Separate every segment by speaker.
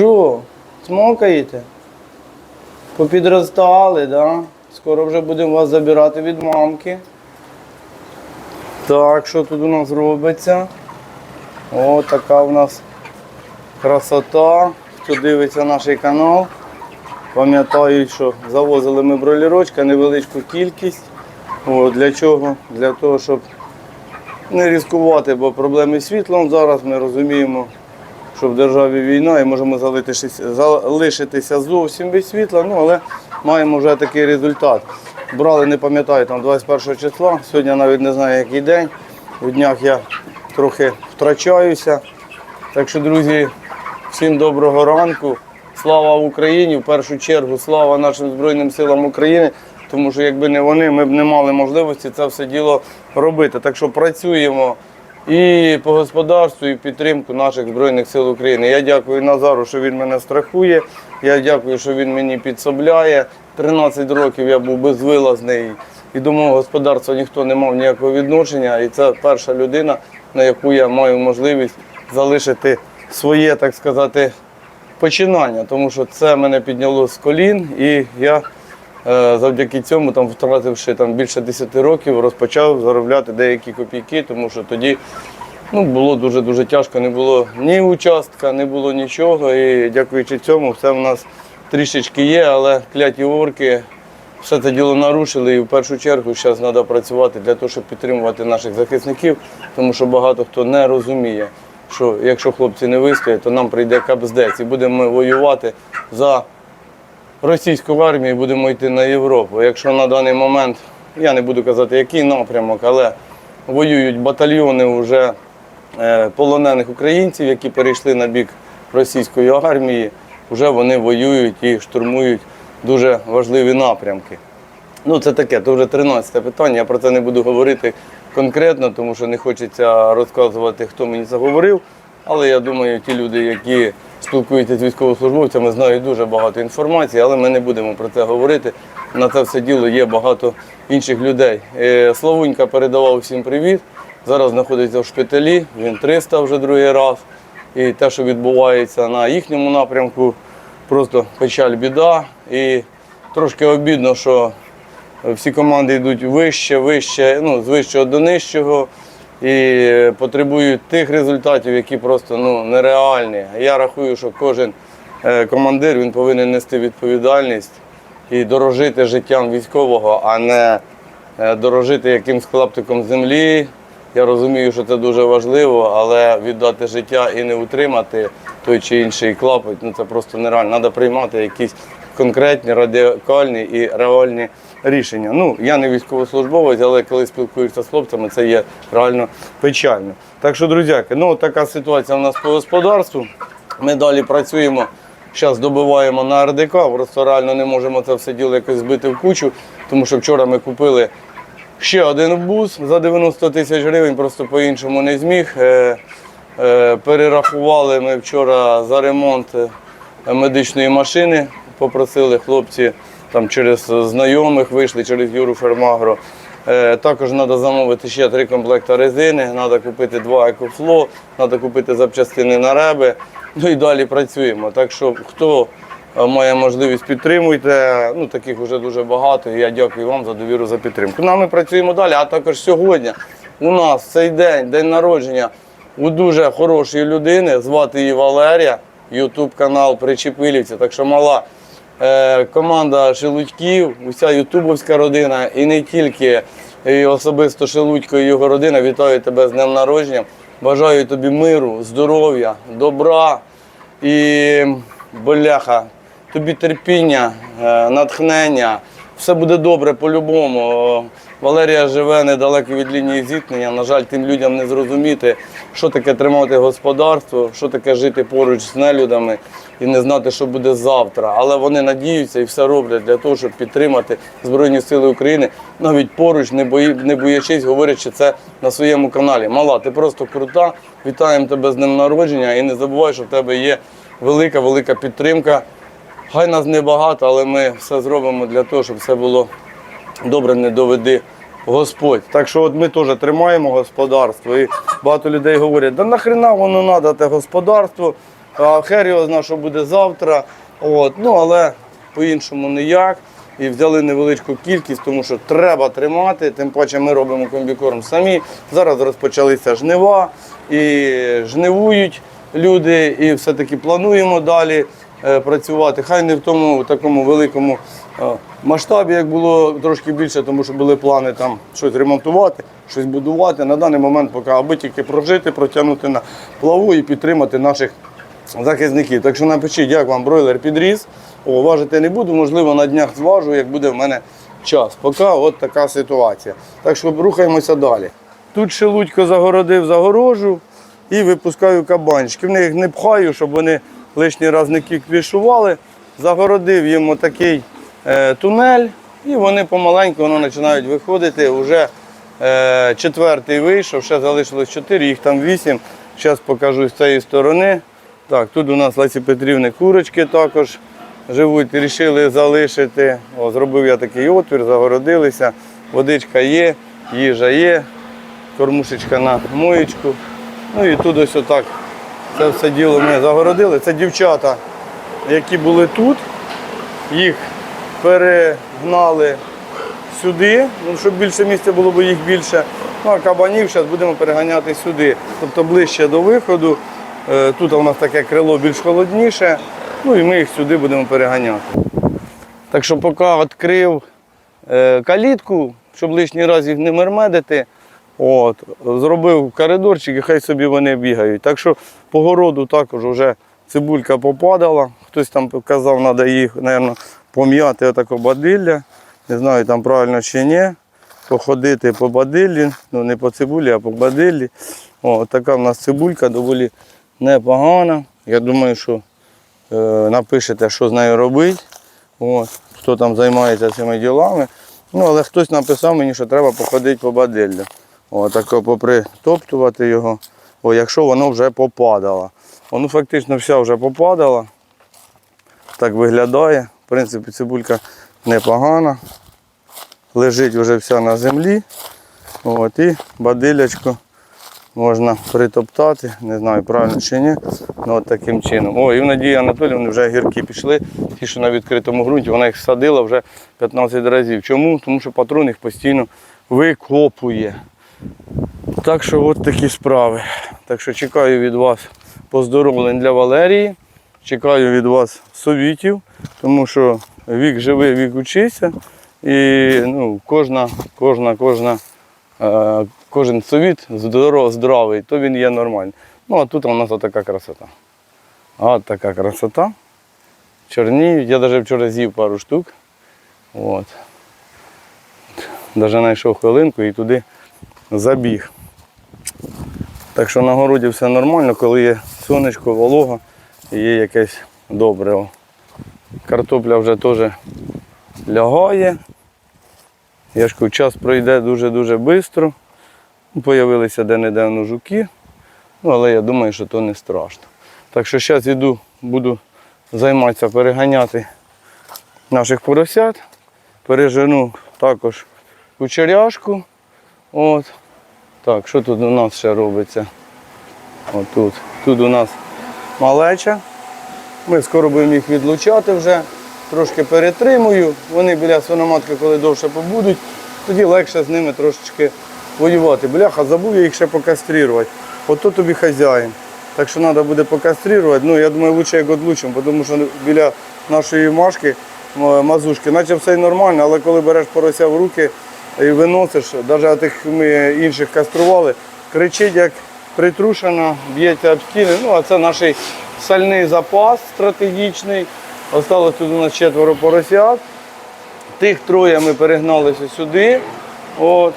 Speaker 1: Що? Смокаєте? Попідростали, да? Скоро вже будемо вас забирати від мамки. Так, що тут у нас робиться? О, така у нас красота. Хто дивиться наш канал, пам'ятають, що завозили ми бролірочка, невеличку кількість. О, для чого? Для того, щоб не ризикувати, бо проблеми з світлом зараз ми розуміємо, що в державі війна і можемо залишитися, зовсім без світла, ну але маємо вже такий результат. Брали, не пам'ятаю, там 21 числа, сьогодні навіть не знаю, який день. У днях я трохи втрачаюся. Так що, друзі, всім доброго ранку. Слава Україні! В першу чергу слава нашим Збройним силам України, тому що якби не вони, ми б не мали можливості це все діло робити. Так що працюємо і по господарству, і підтримку наших Збройних сил України. Я дякую Назару, що він мене страхує. Я дякую, що він мені підсобляє. 13 років я був безвилазний і до мого господарства ніхто не мав ніякого відношення. І це перша людина, на яку я маю можливість залишити своє, так сказати, починання, тому що це мене підняло з колін, і я завдяки цьому, там, втративши там, більше 10 років, розпочав заробляти деякі копійки, тому що тоді ну, було дуже-дуже тяжко, не було ні участка, не було нічого. І дякуючи цьому, все в нас трішечки є, але кляті орки все це діло нарушили. І в першу чергу зараз треба працювати для того, щоб підтримувати наших захисників, тому що багато хто не розуміє, що якщо хлопці не вистоять, то нам прийде капздець і будемо ми воювати за російську армію і будемо йти на Європу. Якщо на даний момент, я не буду казати, який напрямок, але воюють батальйони вже е, полонених українців, які перейшли на бік російської армії, вже вони воюють і штурмують дуже важливі напрямки. Ну, це таке, це вже 13 питання. Я про це не буду говорити конкретно, тому що не хочеться розказувати, хто мені це говорив. Але я думаю, ті люди, які спілкуються з військовослужбовцями, знають дуже багато інформації, але ми не будемо про це говорити. На це все діло є багато інших людей. Е, Славунька передавав всім привіт. Зараз знаходиться в шпиталі, він 300 вже другий раз. І те, що відбувається на їхньому напрямку, просто печаль, біда. І трошки обідно, що всі команди йдуть вище, вище, ну, з вищого до нижчого і потребують тих результатів, які просто ну, нереальні. Я рахую, що кожен е, командир він повинен нести відповідальність і дорожити життям військового, а не е, дорожити якимсь клаптиком землі. Я розумію, що це дуже важливо, але віддати життя і не утримати той чи інший клапоть, ну це просто нереально. Треба приймати якісь конкретні, радикальні і реальні рішення. Ну, я не військовослужбовець, але коли спілкуюся з хлопцями, це є реально печально. Так що, друзяки, ну така ситуація у нас по господарству. Ми далі працюємо. Зараз добиваємо на РДК, просто реально не можемо це все діло якось збити в кучу, тому що вчора ми купили ще один бус за 90 тисяч гривень, просто по-іншому не зміг. Е, е, Перерахували ми вчора за ремонт е, медичної машини, попросили хлопці там через знайомих, вийшли через Юру Фермагро. Е, Також треба замовити ще три комплекти резини, треба купити два екофло, треба купити запчастини на реби. Ну і далі працюємо. Так що хто е, має можливість, підтримуйте. Ну, таких вже дуже багато. Я дякую вам за довіру за підтримку. Ну, ми працюємо далі, а також сьогодні у нас цей день, день народження у дуже хорошої людини, звати її Валерія, ютуб канал Причепилівці. Так що мала е, команда Шелудьків, уся ютубовська родина і не тільки і особисто Шелудько і його родина. Вітаю тебе з днем народження. Бажаю тобі миру, здоров'я, добра і боляха, тобі терпіння, е, натхнення. Все буде добре по-любому. Валерія живе недалеко від лінії зіткнення. На жаль, тим людям не зрозуміти, що таке тримати господарство, що таке жити поруч з нелюдами і не знати, що буде завтра. Але вони надіються і все роблять для того, щоб підтримати Збройні Сили України навіть поруч, не бої, не боячись, говорячи це на своєму каналі. Мала, ти просто крута. Вітаємо тебе з днем народження і не забувай, що в тебе є велика, велика підтримка. Хай нас небагато, але ми все зробимо для того, щоб все було добре, не доведи Господь. Так що от ми теж тримаємо господарство. І багато людей говорять, да нахрена воно треба, те господарство. а хер його знає, що буде завтра. От. Ну, але по-іншому ніяк. І взяли невеличку кількість, тому що треба тримати. Тим паче ми робимо комбікорм самі. Зараз розпочалися жнива і жнивують люди, і все-таки плануємо далі працювати. Хай не в тому такому великому е, масштабі, як було трошки більше, тому що були плани там щось ремонтувати, щось будувати. На даний момент поки аби тільки прожити, протягнути на плаву і підтримати наших захисників. Так що напишіть, як вам бройлер підріс. О, важити не буду, можливо, на днях зважу, як буде в мене час. Поки от така ситуація. Так що рухаємося далі. Тут ще Лудько загородив загорожу і випускаю кабанчиків. В них не пхаю, щоб вони лишній раз не кіквішували. Загородив їм отакий е, тунель, і вони помаленьку воно починають виходити. Уже е, четвертий вийшов, ще залишилось чотири, їх там вісім. Зараз покажу з цієї сторони. Так, тут у нас Лесі Петрівни курочки також живуть, рішили залишити. О, зробив я такий отвір, загородилися. Водичка є, їжа є, кормушечка на моєчку. Ну і тут ось отак це все діло ми загородили. Це дівчата, які були тут, їх перегнали сюди, ну, щоб більше місця було, бо їх більше. Ну а кабанів зараз будемо переганяти сюди, тобто ближче до виходу. Е, Тут у нас таке крило більш холодніше, ну і ми їх сюди будемо переганяти. Так що поки відкрив е, калітку, щоб лишній раз їх не мермедити, от, зробив коридорчик і хай собі вони бігають. Так що по городу також вже цибулька попадала. Хтось там казав, треба їх, мабуть, пом'яти отако бадилля. Не знаю, там правильно чи ні. Походити по бадиллі, ну не по цибулі, а по бадиллі. О, така в нас цибулька доволі непогана. Я думаю, що е, напишете, що з нею робити. От, хто там займається цими ділами. Ну, але хтось написав мені, що треба походити по бадиллю. О, тако попритоптувати його. О, якщо воно вже попадало. Воно фактично вся вже попадала. Так виглядає. В принципі, цибулька непогана. Лежить вже вся на землі. От, і бадилячку можна притоптати, не знаю, правильно чи ні. Ну, от таким чином. О, і в Надії Анатоліївни вже гірки пішли, ті, що на відкритому ґрунті, вона їх садила вже 15 разів. Чому? Тому що патрон їх постійно викопує. Так що от такі справи. Так що чекаю від вас поздоровлень для Валерії. Чекаю від вас совітів, тому що вік живий, вік учися. І ну, кожна, кожна, кожна, е, кожен совіт здоров, здоровий, то він є нормальний. Ну а тут у нас така красота. От така красота. Чорніють. Я навіть вчора з'їв пару штук. От. Навіть знайшов хвилинку і туди забіг. Так що на городі все нормально, коли є сонечко, волога і є якесь добре. Картопля вже теж лягає. Я ж кажу, час пройде дуже-дуже швидко. Появилися де-не-де жуки. Ну, але я думаю, що то не страшно. Так що зараз йду, буду займатися переганяти наших поросят. Пережену також кучеряшку. От. Так, що тут у нас ще робиться? Отут. Тут у нас малеча. Ми скоро будемо їх відлучати вже. Трошки перетримую. Вони біля свиноматки, коли довше побудуть, тоді легше з ними трошечки воювати. Бляха, забув я їх ще покаструвати. Ото тобі хазяїн. Так що треба буде покаструвати. Ну, я думаю, краще як відлучимо, тому що біля нашої машки, мазушки, наче все нормально, але коли береш порося в руки і виносиш, навіть тих ми інших кастрували, кричить як притрушена, б'ється об стіни. Ну, а це наш сальний запас стратегічний. Осталось тут у нас четверо поросят. Тих троє ми перегналися сюди. От.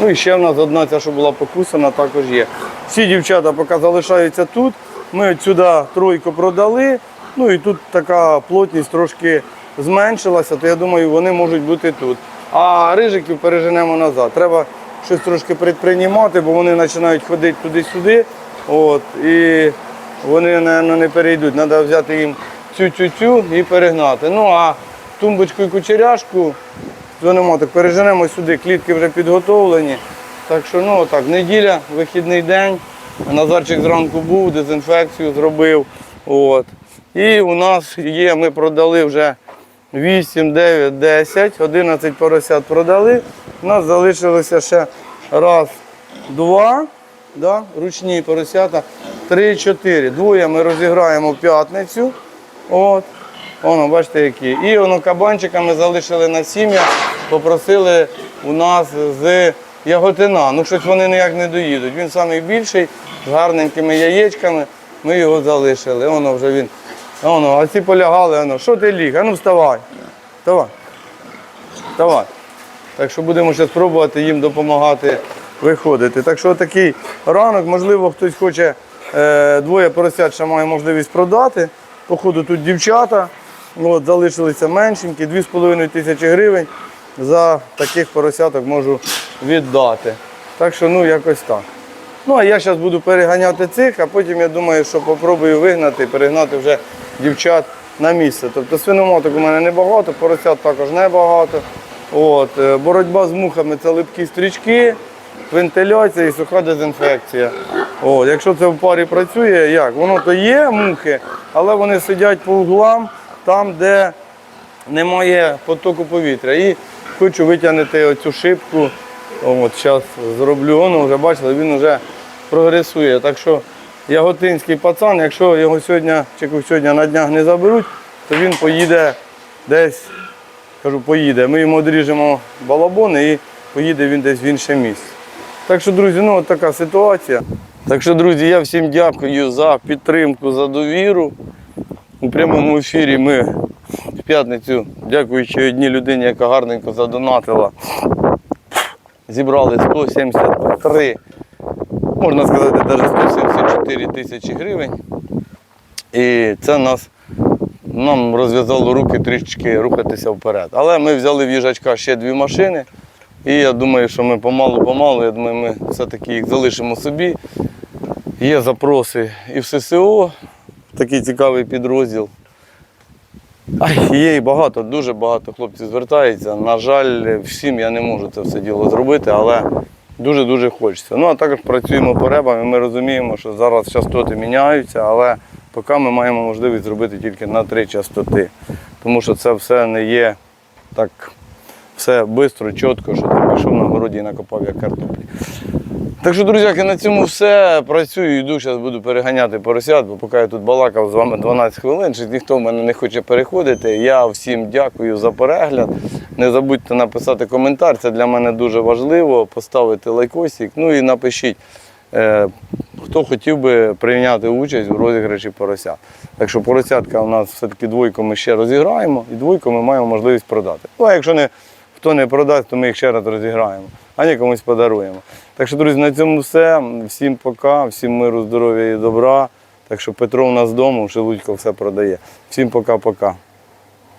Speaker 1: Ну і ще в нас одна ця, що була покусана, також є. Всі дівчата поки залишаються тут. Ми от сюди тройку продали. Ну і тут така плотність трошки зменшилася, то я думаю, вони можуть бути тут. А рижиків переженемо назад. Треба щось трошки предприймати, бо вони починають ходити туди-сюди. От, і вони, мабуть, не перейдуть. Треба взяти їм цю-цю-цю і перегнати. Ну а тумбочку і кучеряшку свиноматок переженемо сюди, клітки вже підготовлені. Так що, ну отак, неділя, вихідний день. Назарчик зранку був, дезінфекцію зробив. От. І у нас є, ми продали вже 8, 9, 10, 11 поросят продали. У нас залишилося ще раз, два, да, ручні поросята, три, чотири. Двоє ми розіграємо в п'ятницю. От. Воно, бачите, які. І воно кабанчика ми залишили на сім'я, попросили у нас з яготина. Ну, щось вони ніяк не доїдуть. Він самий більший, з гарненькими яєчками. Ми його залишили. Воно вже він. Воно, а ці полягали, воно, що ти ліг? А ну вставай. Вставай. Вставай. Так що будемо ще спробувати їм допомагати виходити. Так що такий ранок, можливо, хтось хоче е, двоє поросят, ще має можливість продати. Походу тут дівчата. От, залишилися меншенькі, 2,5 тисячі гривень за таких поросяток можу віддати. Так що ну якось так. Ну а я зараз буду переганяти цих, а потім я думаю, що попробую вигнати, перегнати вже дівчат на місце. Тобто свиноматок у мене небагато, поросят також небагато. От, е, боротьба з мухами це липкі стрічки, вентиляція і суха дезінфекція. От, якщо це в парі працює, як? Воно то є мухи, але вони сидять по углам, там, де немає потоку повітря. І хочу витягнути оцю шибку. От зараз зроблю. Воно вже бачили, він вже прогресує. Так що яготинський пацан, якщо його сьогодні чи сьогодні на днях не заберуть, то він поїде десь, кажу, поїде. Ми йому одріжемо балабони і поїде він десь в інше місце. Так що, друзі, ну от така ситуація. Так що, друзі, я всім дякую за підтримку, за довіру. У прямому ефірі ми в п'ятницю, дякуючи одній людині, яка гарненько задонатила, зібрали 173, можна сказати, навіть 174 тисячі гривень. І це нас нам розв'язало руки трішечки рухатися вперед. Але ми взяли в їжачка ще дві машини. І я думаю, що ми помалу-помалу, я думаю, ми все-таки їх залишимо собі. Є запроси і в ССО, такий цікавий підрозділ. Є і багато, дуже багато хлопців звертається. На жаль, всім я не можу це все діло зробити, але дуже-дуже хочеться. Ну а також працюємо по ребам, і ми розуміємо, що зараз частоти міняються, але поки ми маємо можливість зробити тільки на три частоти. Тому що це все не є так все швидко, чітко, що ти пішов на городі і накопав як картоплі. Так що, друзяки, на цьому все. Працюю, йду, зараз буду переганяти поросят, бо поки я тут балакав з вами 12 хвилин, щось ніхто в мене не хоче переходити. Я всім дякую за перегляд. Не забудьте написати коментар, це для мене дуже важливо. Поставити лайкосик. Ну і напишіть, е, хто хотів би прийняти участь у розіграші поросят. Так що поросятка у нас все-таки двойку ми ще розіграємо, і двойку ми маємо можливість продати. Ну, а якщо не, хто не продасть, то ми їх ще раз розіграємо, а не комусь подаруємо. Так що, друзі, на цьому все. Всім пока, всім миру, здоров'я і добра. Так що Петро у нас вдома, Шелудько все продає. Всім пока-пока.